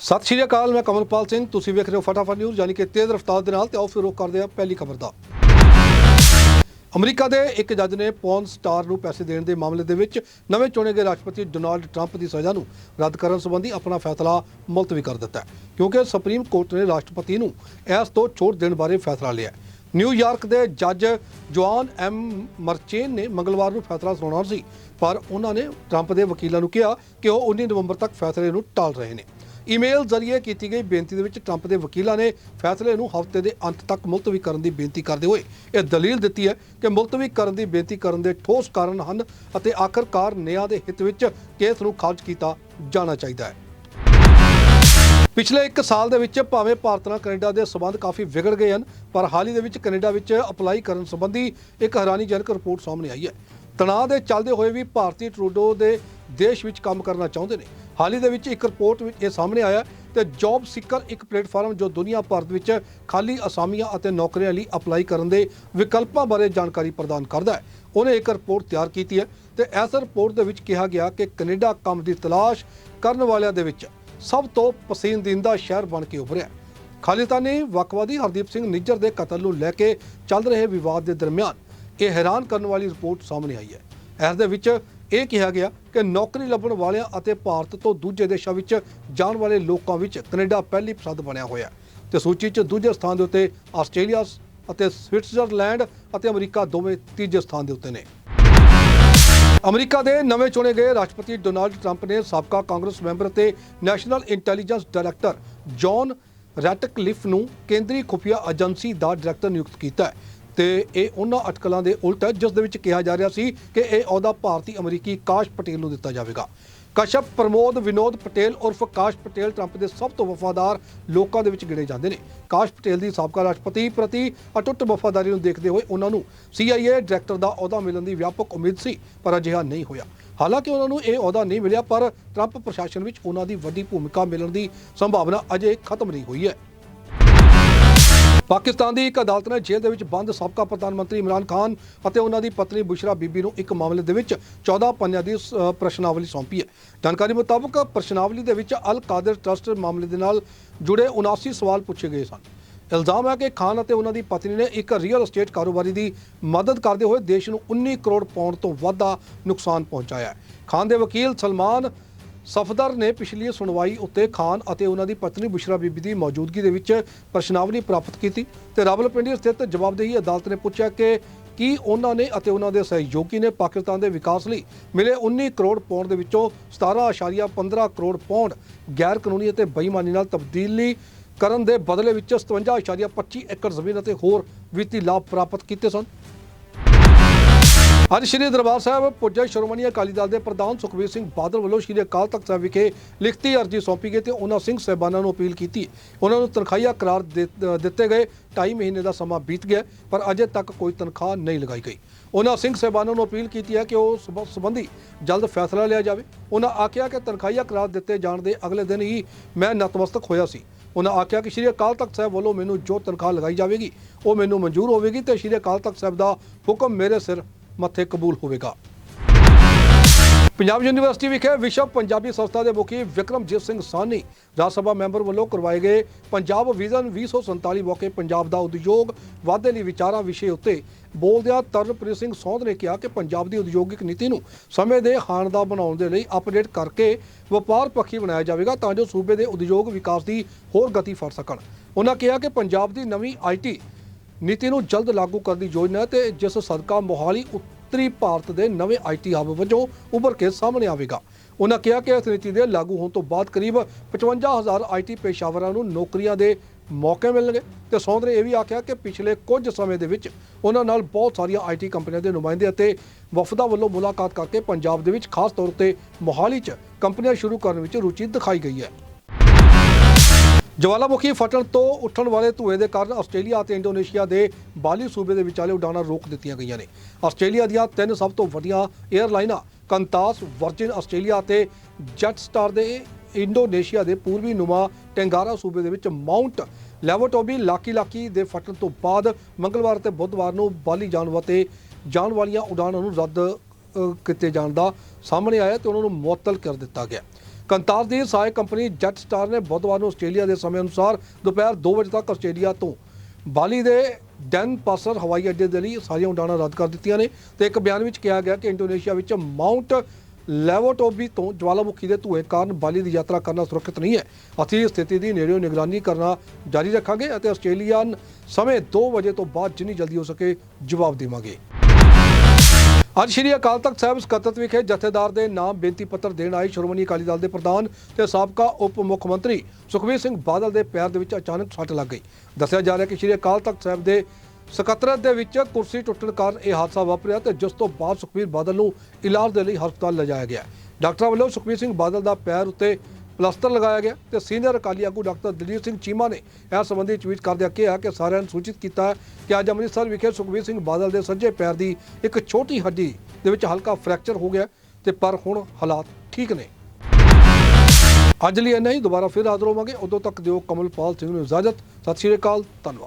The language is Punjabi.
ਸਤਿ ਸ਼੍ਰੀ ਅਕਾਲ, ਮੈਂ ਕਮਲਪਾਲ ਸਿੰਘ। ਤੁਸੀਂ ਵੇਖ ਰਹੇ ਹੋ ਫਟਾਫਟ ਨਿਊਜ਼, ਯਾਨੀ ਕਿ ਤੇਜ਼ ਰਫ਼ਤਾਰ ਦੇ ਨਾਲ। ਤੇ ਆਓ ਫਿਰ ਰੋਕ ਕਰਦੇ ਹਾਂ ਪਹਿਲੀ ਖਬਰ ਦਾ। ਅਮਰੀਕਾ ਦੇ ਇੱਕ ਜੱਜ ਨੇ ਪੌਨ ਸਟਾਰ ਨੂੰ ਪੈਸੇ ਦੇਣ ਦੇ ਮਾਮਲੇ ਦੇ ਵਿੱਚ ਨਵੇਂ ਚੁਣੇ ਗਏ ਰਾਸ਼ਟਰਪਤੀ ਡੋਨਾਲਡ ਟਰੰਪ ਦੀ ਸਜ਼ਾ ਨੂੰ ਰੱਦ ਕਰਨ ਸੰਬੰਧੀ ਆਪਣਾ ਫੈਸਲਾ ਮੁਲਤਵੀ ਕਰ ਦਿੱਤਾ ਕਿਉਂਕਿ ਸੁਪਰੀਮ ਕੋਰਟ ਨੇ ਰਾਸ਼ਟਰਪਤੀ ਨੂੰ ਇਸ ਤੋਂ ਛੋਟ ਦੇਣ ਬਾਰੇ ਫੈਸਲਾ ਲਿਆ ਨਿਊਯਾਰਕ ਦੇ ਜੱਜ ਜੋਆਨ ਐਮ ਮਰਚੇਨ ਨੇ ਮੰਗਲਵਾਰ ਨੂੰ ਫੈਸਲਾ ਸੁਣਾਉਣਾ ਸੀ, ਪਰ ਉਹਨਾਂ ਨੇ ਟਰੰਪ ਦੇ ਵਕੀਲਾਂ ਨੂੰ ਕਿਹਾ ਕਿ ਉਹ 19 ਨਵੰਬਰ ਤੱਕ ਫੈਸਲੇ ਨੂੰ ਟਾਲ ਰਹੇ ਨੇ। ਈਮੇਲ ਜ਼ਰੀਏ ਕੀਤੀ ਗਈ ਬੇਨਤੀ ਦੇ ਵਿੱਚ ਟਰੰਪ ਦੇ ਵਕੀਲਾਂ ਨੇ ਫੈਸਲੇ ਨੂੰ ਹਫ਼ਤੇ ਦੇ ਅੰਤ ਤੱਕ ਮੁਲਤਵੀ ਕਰਨ ਦੀ ਬੇਨਤੀ ਕਰਦੇ ਹੋਏ ਇਹ ਦਲੀਲ ਦਿੱਤੀ ਹੈ ਕਿ ਮੁਲਤਵੀ ਕਰਨ ਦੀ ਬੇਨਤੀ ਕਰਨ ਦੇ ਠੋਸ ਕਾਰਨ ਹਨ ਅਤੇ ਆਖਰਕਾਰ ਨਿਆਂ ਦੇ ਹਿੱਤ ਵਿੱਚ ਕੇਸ ਨੂੰ ਖਾਰਜ ਕੀਤਾ ਜਾਣਾ ਚਾਹੀਦਾ ਹੈ। ਪਿਛਲੇ 1 ਸਾਲ ਦੇ ਵਿੱਚ ਭਾਵੇਂ ਭਾਰਤ ਨਾਲ ਕੈਨੇਡਾ ਦੇ ਸਬੰਧ ਕਾਫੀ ਵਿਗੜ ਗਏ ਹਨ, ਪਰ ਹਾਲ ਹੀ ਦੇ ਵਿੱਚ ਕੈਨੇਡਾ ਵਿੱਚ ਅਪਲਾਈ ਕਰਨ ਸੰਬੰਧੀ ਇੱਕ ਹੈਰਾਨੀਜਨਕ ਰਿਪੋਰਟ ਸਾਹਮਣੇ ਆਈ ਹੈ। ਤਣਾਅ ਦੇ ਚੱਲਦੇ ਹੋਏ ਵੀ ਭਾਰਤੀ ਟਰੂਡੋ ਦੇ ਦੇਸ਼ ਵਿੱਚ ਕੰਮ ਕਰਨਾ ਚਾਹੁੰਦੇ ਨੇ। ਹਾਲ ਹੀ ਦੇ ਵਿੱਚ ਇੱਕ ਰਿਪੋਰਟ ਵਿੱਚ ਇਹ ਸਾਹਮਣੇ ਆਇਆ ਤੇ ਜੌਬ ਸਿੱਕਰ ਇੱਕ ਪਲੇਟਫਾਰਮ ਜੋ ਦੁਨੀਆ ਭਰ ਦੇ ਵਿੱਚ ਖਾਲੀ ਅਸਾਮੀਆਂ ਅਤੇ ਨੌਕਰੀਆਂ ਲਈ ਅਪਲਾਈ ਕਰਨ ਦੇ ਵਿਕਲਪਾਂ ਬਾਰੇ ਜਾਣਕਾਰੀ ਪ੍ਰਦਾਨ ਕਰਦਾ ਹੈ। ਉਹਨੇ ਇੱਕ ਰਿਪੋਰਟ ਤਿਆਰ ਕੀਤੀ ਹੈ ਤੇ ਇਸ ਰਿਪੋਰਟ ਦੇ ਵਿੱਚ ਕਿਹਾ ਗਿਆ ਕਿ ਕੈਨੇਡਾ ਕੰਮ ਦੀ ਤਲਾਸ਼ ਕਰਨ ਵਾਲਿਆਂ ਦੇ ਵਿੱਚ ਸਭ ਤੋਂ ਪਸੰਦੀਦਾ ਸ਼ਹਿਰ ਬਣ ਕੇ ਉਭਰਿਆ ਖਾਲਿਸਤਾਨੀ ਵਕਵਾਦੀ ਹਰਦੀਪ ਸਿੰਘ ਨਿੱਜਰ ਦੇ ਕਤਲ ਨੂੰ ਲੈ ਕੇ ਚੱਲ ਰਹੇ ਵਿਵਾਦ ਦੇ ਦਰਮਿਆਨ ਇਹ ਹੈਰਾਨ ਕਰਨ ਵਾਲੀ ਰਿਪੋਰਟ ਸਾਹਮਣੇ ਆਈ ਹੈ। ਇਸ ਦੇ ਵਿੱਚ ਇਹ ਕਿਹਾ ਗਿਆ ਕਿ ਨੌਕਰੀ ਲੱਭਣ ਵਾਲਿਆਂ ਅਤੇ ਭਾਰਤ ਤੋਂ ਦੂਜੇ ਦੇਸ਼ਾਂ ਵਿੱਚ ਜਾਣ ਵਾਲੇ ਲੋਕਾਂ ਵਿੱਚ ਕੈਨੇਡਾ ਪਹਿਲੀ ਪਸੰਦ ਬਣਿਆ ਹੋਇਆ ਹੈ। ਤੇ ਸੂਚੀ 'ਚ ਦੂਜੇ ਸਥਾਨ ਦੇ ਉੱਤੇ ਆਸਟ੍ਰੇਲੀਆ ਅਤੇ ਸਵਿਟਜ਼ਰਲੈਂਡ ਅਤੇ ਅਮਰੀਕਾ ਦੋਵੇਂ ਤੀਜੇ ਸਥਾਨ ਦੇ ਉੱਤੇ ਨੇ। ਅਮਰੀਕਾ ਦੇ ਨਵੇਂ ਚੁਣੇ ਗਏ ਰਾਸ਼ਟਰਪਤੀ ਡੋਨਾਲਡ ਟਰੰਪ ਨੇ ਸਾਬਕਾ ਕਾਂਗਰਸ ਮੈਂਬਰ ਤੇ national intelligence director John Ratcliffe ਨੂੰ ਕੇਂਦਰੀ ਖੁਫੀਆ ਏਜੰਸੀ ਦਾ ਡਾਇਰੈਕਟਰ ਨਿਯੁਕਤ ਕੀਤਾ ਹੈ। ਤੇ ਇਹ ਉਹਨਾਂ ਅਟਕਲਾਂ ਦੇ ਉਲਟ ਹੈ, ਜਿਸ ਦੇ ਵਿੱਚ ਕਿਹਾ ਜਾ ਰਿਹਾ ਸੀ ਕਿ ਇਹ ਅਹੁਦਾ ਭਾਰਤੀ ਅਮਰੀਕੀ ਕਾਸ਼ ਪਟੇਲ ਨੂੰ ਦਿੱਤਾ ਜਾਵੇਗਾ। ਕਸ਼ਪ, ਪ੍ਰਮੋਦ, ਵਿਨੋਦ ਪਟੇਲ ਉਰਫ ਕਾਸ਼ ਪਟੇਲ ਟਰੰਪ ਦੇ ਸਭ ਤੋਂ ਵਫਾਦਾਰ ਲੋਕਾਂ ਦੇ ਵਿੱਚ ਗਿਣੇ ਜਾਂਦੇ ਨੇ। ਕਾਸ਼ ਪਟੇਲ ਦੀ ਸਾਬਕਾ ਰਾਸ਼ਟਰਪਤੀ ਪ੍ਰਤੀ ਅਟੁੱਟ ਵਫਾਦਾਰੀ ਨੂੰ ਦੇਖਦੇ ਹੋਏ ਉਹਨਾਂ ਨੂੰ CIA ਡਾਇਰੈਕਟਰ ਦਾ ਅਹੁਦਾ ਮਿਲਣ ਦੀ ਵਿਆਪਕ ਉਮੀਦ ਸੀ, ਪਰ ਅਜਿਹਾ ਨਹੀਂ ਹੋਇਆ। ਹਾਲਾਂਕਿ ਉਹਨਾਂ ਨੂੰ ਇਹ ਅਹੁਦਾ ਨਹੀਂ ਮਿਲਿਆ, ਪਰ ਟਰੰਪ ਪ੍ਰਸ਼ਾਸਨ ਵਿੱਚ ਉਹਨਾਂ ਦੀ ਵੱਡੀ ਭੂਮਿਕਾ ਮਿਲਣ ਦੀ ਸੰਭਾਵਨਾ ਅਜੇ ਖਤਮ ਨਹੀਂ ਹੋਈ ਹੈ। ਪਾਕਿਸਤਾਨ ਦੀ ਇੱਕ ਅਦਾਲਤ ਨੇ ਜੇਲ੍ਹ ਦੇ ਵਿੱਚ ਬੰਦ ਸਾਬਕਾ ਪ੍ਰਧਾਨ ਮੰਤਰੀ ਇਮਰਾਨ ਖਾਨ ਅਤੇ ਉਹਨਾਂ ਦੀ ਪਤਨੀ ਬੁਸ਼ਰਾ ਬੀਬੀ ਨੂੰ ਇੱਕ ਮਾਮਲੇ ਦੇ ਵਿੱਚ 14 ਪੰਨਿਆਂ ਦੀ ਅ, ਪ੍ਰਸ਼ਨਾਵਲੀ ਸੌਂਪੀ ਹੈ। ਜਾਣਕਾਰੀ ਮੁਤਾਬਕ ਪ੍ਰਸ਼ਨਾਵਲੀ ਦੇ ਵਿੱਚ ਅਲ ਕਾਦਰ ਟਰਸਟ ਮਾਮਲੇ ਦੇ ਨਾਲ ਜੁੜੇ 79 ਸਵਾਲ ਪੁੱਛੇ ਗਏ ਸਨ। ਇਲਜ਼ਾਮ ਹੈ ਕਿ ਖਾਨ ਅਤੇ ਉਹਨਾਂ ਦੀ ਪਤਨੀ ਨੇ ਇੱਕ ਰੀਅਲ ਏਸਟੇਟ ਕਾਰੋਬਾਰੀ ਦੀ ਮਦਦ ਕਰਦੇ ਹੋਏ ਦੇਸ਼ ਨੂੰ 19 ਕਰੋੜ ਪਾਉਂਡ ਤੋਂ ਵੱਧ ਦਾ ਨੁਕਸਾਨ ਪਹੁੰਚਾਇਆ ਹੈ। ਖਾਨ ਦੇ ਵਕੀਲ ਸਲਮਾਨ ਸਫਦਰ ਨੇ ਪਿਛਲੀ ਸੁਣਵਾਈ ਉੱਤੇ ਖਾਨ ਅਤੇ ਉਹਨਾਂ ਦੀ ਪਤਨੀ ਬੁਸ਼ਰਾ ਬੀਬੀ ਦੀ ਮੌਜੂਦਗੀ ਦੇ ਵਿੱਚ ਪ੍ਰਸ਼ਨਾਵਲੀ ਪ੍ਰਾਪਤ ਕੀਤੀ ਤੇ ਰਾਵਲਪਿੰਡੀ ਸਥਿਤ ਜਵਾਬਦੇਹੀ ਅਦਾਲਤ ਨੇ ਪੁੱਛਿਆ ਕਿ ਕੀ ਉਹਨਾਂ ਨੇ ਅਤੇ ਉਹਨਾਂ ਦੇ ਸਹਿਯੋਗੀ ਨੇ ਪਾਕਿਸਤਾਨ ਦੇ ਵਿਕਾਸ ਲਈ ਮਿਲੇ 19 ਕਰੋੜ ਪੌਂਡ ਦੇ ਵਿੱਚੋਂ 17.15 ਕਰੋੜ ਪੌਂਡ ਗੈਰ ਕਾਨੂੰਨੀ ਅਤੇ ਬੇਈਮਾਨੀ ਨਾਲ ਤਬਦੀਲੀ ਕਰਨ ਦੇ ਬਦਲੇ ਵਿੱਚ 57.25 ਏਕੜ ਜ਼ਮੀਨ ਅਤੇ ਹੋਰ ਵਿੱਤੀ ਲਾਭ ਪ੍ਰਾਪਤ ਕੀਤੇ ਸਨ। ਅੱਜ ਸ਼੍ਰੀ ਦਰਬਾਰ ਸਾਹਿਬ ਪੁੱਜੇ ਸ਼੍ਰੋਮਣੀ ਅਕਾਲੀ ਦਲ ਦੇ ਪ੍ਰਧਾਨ ਸੁਖਬੀਰ ਸਿੰਘ ਬਾਦਲ ਵੱਲੋਂ ਸ਼੍ਰੀ ਅਕਾਲ ਤਖਤ ਸਾਹਿਬ ਵਿਖੇ ਲਿਖਤੀ ਅਰਜ਼ੀ ਸੌਂਪੀ ਗਈ ਤੇ ਉਹਨਾਂ ਸਿੰਘ ਸਾਹਿਬਾਨਾਂ ਨੂੰ ਅਪੀਲ ਕੀਤੀ। ਉਹਨਾਂ ਨੂੰ ਤਨਖਾਹੀਆ ਕਰਾਰ ਦੇ- ਦਿੱਤੇ ਗਏ। 2.5 ਮਹੀਨੇ ਦਾ ਸਮਾਂ ਬੀਤ ਗਿਆ, ਪਰ ਅਜੇ ਤੱਕ ਕੋਈ ਤਨਖਾਹ ਨਹੀਂ ਲਗਾਈ ਗਈ। ਉਹਨਾਂ ਸਿੰਘ ਸਾਹਿਬਾਨਾਂ ਨੂੰ ਅਪੀਲ ਕੀਤੀ ਹੈ ਕਿ ਉਹ ਸੰਬੰਧੀ ਜਲਦ ਫੈਸਲਾ ਲਿਆ ਜਾਵੇ। ਉਹਨਾਂ ਆਖਿਆ ਕਿ ਤਨਖਾਹੀਆ ਕਰਾਰ ਦਿੱਤੇ ਜਾਣ ਦੇ ਅਗਲੇ ਦਿਨ ਹੀ ਮੈਂ ਨਤਮਸਤਕ ਹੋਇਆ ਸੀ। ਉਹਨਾਂ ਆਖਿਆ ਕਿ ਸ਼੍ਰੀ ਅਕਾਲ ਤਖਤ ਸਾਹਿਬ ਵੱਲੋਂ ਮੈਨੂੰ ਜੋ ਤਨਖਾਹ ਲਗਾਈ ਜਾਵੇਗੀ, ਉਹ ਮੈਨੂੰ ਮਨਜ਼ੂਰ ਹੋਵੇਗੀ ਤੇ ਸ਼੍ਰੀ ਅਕਾਲ ਤਖਤ ਸਾਹਿਬ ਦਾ ਹੁਕਮ ਮੇਰੇ ਸਿਰ ਮੱਥੇ ਕਬੂਲ ਹੋਵੇਗਾ। ਪੰਜਾਬ ਯੂਨੀਵਰਸਿਟੀ ਵਿਖੇ ਵਿਸ਼ਵ ਪੰਜਾਬੀ ਸੰਸਥਾ ਦੇ ਮੁਖੀ ਵਿਕਰਮਜੀਤ ਸਿੰਘ ਸਾਨੀ ਰਾਜ ਸਭਾ ਮੈਂਬਰ ਵੱਲੋਂ ਕਰਵਾਏ ਗਏ ਪੰਜਾਬ ਵਿਜ਼ਨ 2047 ਮੌਕੇ ਪੰਜਾਬ ਦਾ ਉਦਯੋਗ ਵਾਧੇ ਲਈ ਵਿਚਾਰਾਂ ਵਿਸ਼ੇ ਉੱਤੇ ਬੋਲਦਿਆਂ ਤਰਨਪ੍ਰੀਤ ਸਿੰਘ ਸੌਂਧ ਨੇ ਕਿਹਾ ਕਿ ਪੰਜਾਬ ਦੀ ਉਦਯੋਗਿਕ ਨੀਤੀ ਨੂੰ ਸਮੇਂ ਦੇ ਹਾਣ ਦਾ ਬਣਾਉਣ ਦੇ ਲਈ ਅਪਡੇਟ ਕਰਕੇ ਵਪਾਰ ਪੱਖੀ ਬਣਾਇਆ ਜਾਵੇਗਾ ਤਾਂ ਜੋ ਸੂਬੇ ਦੇ ਉਦਯੋਗ ਵਿਕਾਸ ਦੀ ਹੋਰ ਗਤੀ ਫੜ ਸਕਣ। ਉਹਨਾਂ ਕਿਹਾ ਕਿ ਪੰਜਾਬ ਦੀ ਨਵੀਂ ਆਈਟੀ ਨੀਤੀ ਨੂੰ ਜਲਦ ਲਾਗੂ ਕਰਨ ਦੀ ਯੋਜਨਾ ਹੈ ਤੇ ਜਿਸ ਸਦਕਾ ਮੋਹਾਲੀ ਉੱਤਰੀ ਭਾਰਤ ਦੇ ਨਵੇਂ ਆਈਟੀ ਹੱਬ ਵਜੋਂ ਉੱਭਰ ਕੇ ਸਾਹਮਣੇ ਆਵੇਗਾ। ਉਹਨਾਂ ਕਿਹਾ ਕਿ ਇਸ ਨੀਤੀ ਦੇ ਲਾਗੂ ਹੋਣ ਤੋਂ ਬਾਅਦ ਕਰੀਬ 55000 ਆਈਟੀ ਪੇਸ਼ਾਵਰਾਂ ਨੂੰ ਨੌਕਰੀਆਂ ਦੇ ਮੌਕੇ ਮਿਲਣਗੇ ਤੇ ਸੌਂਦ ਨੇ ਇਹ ਵੀ ਆਖਿਆ ਕਿ ਪਿਛਲੇ ਕੁਝ ਸਮੇਂ ਦੇ ਵਿੱਚ ਉਹਨਾਂ ਨਾਲ ਬਹੁਤ ਸਾਰੀਆਂ ਆਈਟੀ ਕੰਪਨੀਆਂ ਦੇ ਨੁਮਾਇੰਦੇ ਅਤੇ ਵਫਦਾਂ ਵੱਲੋਂ ਮੁਲਾਕਾਤ ਕਰਕੇ ਪੰਜਾਬ ਦੇ ਵਿੱਚ ਖਾਸ ਤੌਰ ਤੇ ਮੋਹਾਲੀ 'ਚ ਕੰਪਨੀਆਂ ਸ਼ੁਰੂ ਕਰਨ ਵਿੱਚ ਰੁਚੀ ਦਿਖਾਈ ਗਈ ਹੈ। ਜਵਾਲਾਮੁਖੀ ਫਟਣ ਤੋਂ ਉੱਠਣ ਵਾਲੇ ਧੂਏ ਦੇ ਕਾਰਨ ਆਸਟ੍ਰੇਲੀਆ ਅਤੇ ਇੰਡੋਨੇਸ਼ੀਆ ਦੇ ਬਾਲੀ ਸੂਬੇ ਦੇ ਵਿਚਾਲੇ ਉਡਾਣਾਂ ਰੋਕ ਦਿੱਤੀਆਂ ਗਈਆਂ ਨੇ। ਆਸਟ੍ਰੇਲੀਆ ਦੀਆਂ ਤਿੰਨ ਸਭ ਤੋਂ ਵੱਡੀਆਂ 에ਅਰਲਾਈਨਾਂ ਕੰਤਾਸ, ਵਰਜਿਨ ਆਸਟ੍ਰੇਲੀਆ ਅਤੇ ਜੈਟਸਟਾਰ ਦੇ ਇੰਡੋਨੇਸ਼ੀਆ ਦੇ ਪੂਰਬੀ ਨੁਮਾ ਟੈਂਗਾਰਾ ਸੂਬੇ ਦੇ ਵਿੱਚ ਮਾਊਂਟ ਲੈਵੋਟੋਬੀ ਲਾਕੀ ਲਾਕੀ ਦੇ ਫਟਣ ਤੋਂ ਬਾਅਦ ਮੰਗਲਵਾਰ ਅਤੇ ਬੁੱਧਵਾਰ ਨੂੰ ਬਾਲੀ ਜਾਣ ਵਾਤੇ ਜਾਣ ਵਾਲੀਆਂ ਉਡਾਣਾਂ ਨੂੰ ਰੱਦ ਕੀਤੇ ਜਾਣ ਦਾ ਸਾਹਮਣੇ ਆਇਆ ਤੇ ਉਹਨਾਂ ਨੂੰ ਮੁਅੱਤਲ ਕਰ ਦਿੱਤਾ ਗਿਆ। ਕੰਤਾਰ ਦੀ ਸਹਾਇਕ ਕੰਪਨੀ ਜੈਟ ਸਟਾਰ ਨੇ ਬੁੱਧਵਾਰ ਨੂੰ ਆਸਟ੍ਰੇਲੀਆ ਦੇ ਸਮੇਂ ਅਨੁਸਾਰ ਦੁਪਹਿਰ 2 ਵਜੇ ਤੱਕ ਆਸਟ੍ਰੇਲੀਆ ਤੋਂ ਬਾਲੀ ਦੇ ਡੈਨ ਪਾਸਰ ਹਵਾਈ ਅੱਡੇ ਦੇ ਲਈ ਸਾਰੀਆਂ ਉਡਾਣਾਂ ਰੱਦ ਕਰ ਦਿੱਤੀਆਂ ਨੇ ਤੇ ਇੱਕ ਬਿਆਨ ਵਿੱਚ ਕਿਹਾ ਗਿਆ ਕਿ ਇੰਡੋਨੇਸ਼ੀਆ ਵਿੱਚ ਮਾਊਂਟ ਲੈਵੋਟੋਬੀ ਤੋਂ ਜਵਾਲਾਮੁਖੀ ਦੇ ਧੂਏ ਕਾਰਨ ਬਾਲੀ ਦੀ ਯਾਤਰਾ ਕਰਨਾ ਸੁਰੱਖਿਅਤ ਨਹੀਂ ਹੈ। ਅਸੀਂ ਇਸ ਸਥਿਤੀ ਦੀ ਨੇੜਿਓਂ ਨਿਗਰਾਨੀ ਕਰਨਾ ਜਾਰੀ ਰੱਖਾਂਗੇ ਅਤੇ ਆਸਟ੍ਰੇਲੀਅਨ ਸਮੇਂ 2 ਵਜੇ ਤੋਂ ਬਾਅਦ ਜਿੰਨੀ ਜਲਦੀ ਹੋ ਸਕੇ ਜਵਾਬ ਦੇਵਾਂਗੇ। ਅੱਜ ਸ਼੍ਰੀ ਅਕਾਲ ਤਖਤ ਸਾਹਿਬ ਸਕੱਤਰ ਵਿਖੇ ਜਥੇਦਾਰ ਦੇ ਨਾਮ ਬੇਨਤੀ ਪੱਤਰ ਦੇਣ ਆਏ ਸ਼੍ਰੋਮਣੀ ਅਕਾਲੀ ਦਲ ਦੇ ਪ੍ਰਧਾਨ ਤੇ ਸਾਬਕਾ ਉਪ ਮੁੱਖ ਮੰਤਰੀ ਸੁਖਬੀਰ ਸਿੰਘ ਬਾਦਲ ਦੇ ਪੈਰ ਦੇ ਵਿੱਚ ਅਚਾਨਕ ਸੱਟ ਲੱਗ ਗਈ। ਦੱਸਿਆ ਜਾ ਰਿਹਾ ਕਿ ਸ਼੍ਰੀ ਅਕਾਲ ਤਖਤ ਸਾਹਿਬ ਦੇ ਸਕੱਤਰਤ ਦੇ ਵਿੱਚ ਕੁਰਸੀ ਟੁੱਟਣ ਕਾਰਨ ਇਹ ਹਾਦਸਾ ਵਾਪਰਿਆ ਤੇ ਜਿਸ ਤੋਂ ਬਾਅਦ ਸੁਖਬੀਰ ਬਾਦਲ ਨੂੰ ਇਲਾਜ ਦੇ ਲਈ ਹਸਪਤਾਲ ਲਿਜਾਇਆ ਗਿਆ। ਡਾਕਟਰਾਂ ਵੱਲੋਂ ਸੁਖਬੀਰ ਸਿੰਘ ਬਾਦਲ ਦਾ ਪੈਰ ਉੱਤੇ ਪਲਾਸਟਰ ਲਗਾਇਆ ਗਿਆ ਤੇ ਸੀਨੀਅਰ ਅਕਾਲੀ ਆਗੂ ਡਾਕਟਰ ਦਲੀਪ ਸਿੰਘ ਚੀਮਾ ਨੇ ਇਸ ਸੰਬੰਧੀ ਟਵੀਟ ਕਰਦਿਆਂ ਕਿਹਾ ਕਿ ਸਾਰਿਆਂ ਨੂੰ ਸੂਚਿਤ ਕੀਤਾ ਹੈ ਕਿ ਅੱਜ ਅੰਮ੍ਰਿਤਸਰ ਵਿਖੇ ਸੁਖਬੀਰ ਸਿੰਘ ਬਾਦਲ ਦੇ ਸੱਜੇ ਪੈਰ ਦੀ ਇੱਕ ਛੋਟੀ ਹੱਡੀ ਦੇ ਵਿੱਚ ਹਲਕਾ ਫ੍ਰੈਕਚਰ ਹੋ ਗਿਆ ਤੇ ਪਰ ਹੁਣ ਹਾਲਾਤ ਠੀਕ ਨੇ। ਅੱਜ ਲਈ ਇੰਨਾ ਹੀ, ਦੁਬਾਰਾ ਫਿਰ ਹਾਜ਼ਰ ਹੋਵਾਂਗੇ। ਉਦੋਂ ਤੱਕ ਦਿਓ ਕਮਲਪਾਲ ਸਿੰਘ ਨੂੰ ਇਜਾਜ਼ਤ। ਸਤਿ ਸ਼੍ਰੀ ਅਕਾਲ, ਧੰਨਵਾਦ।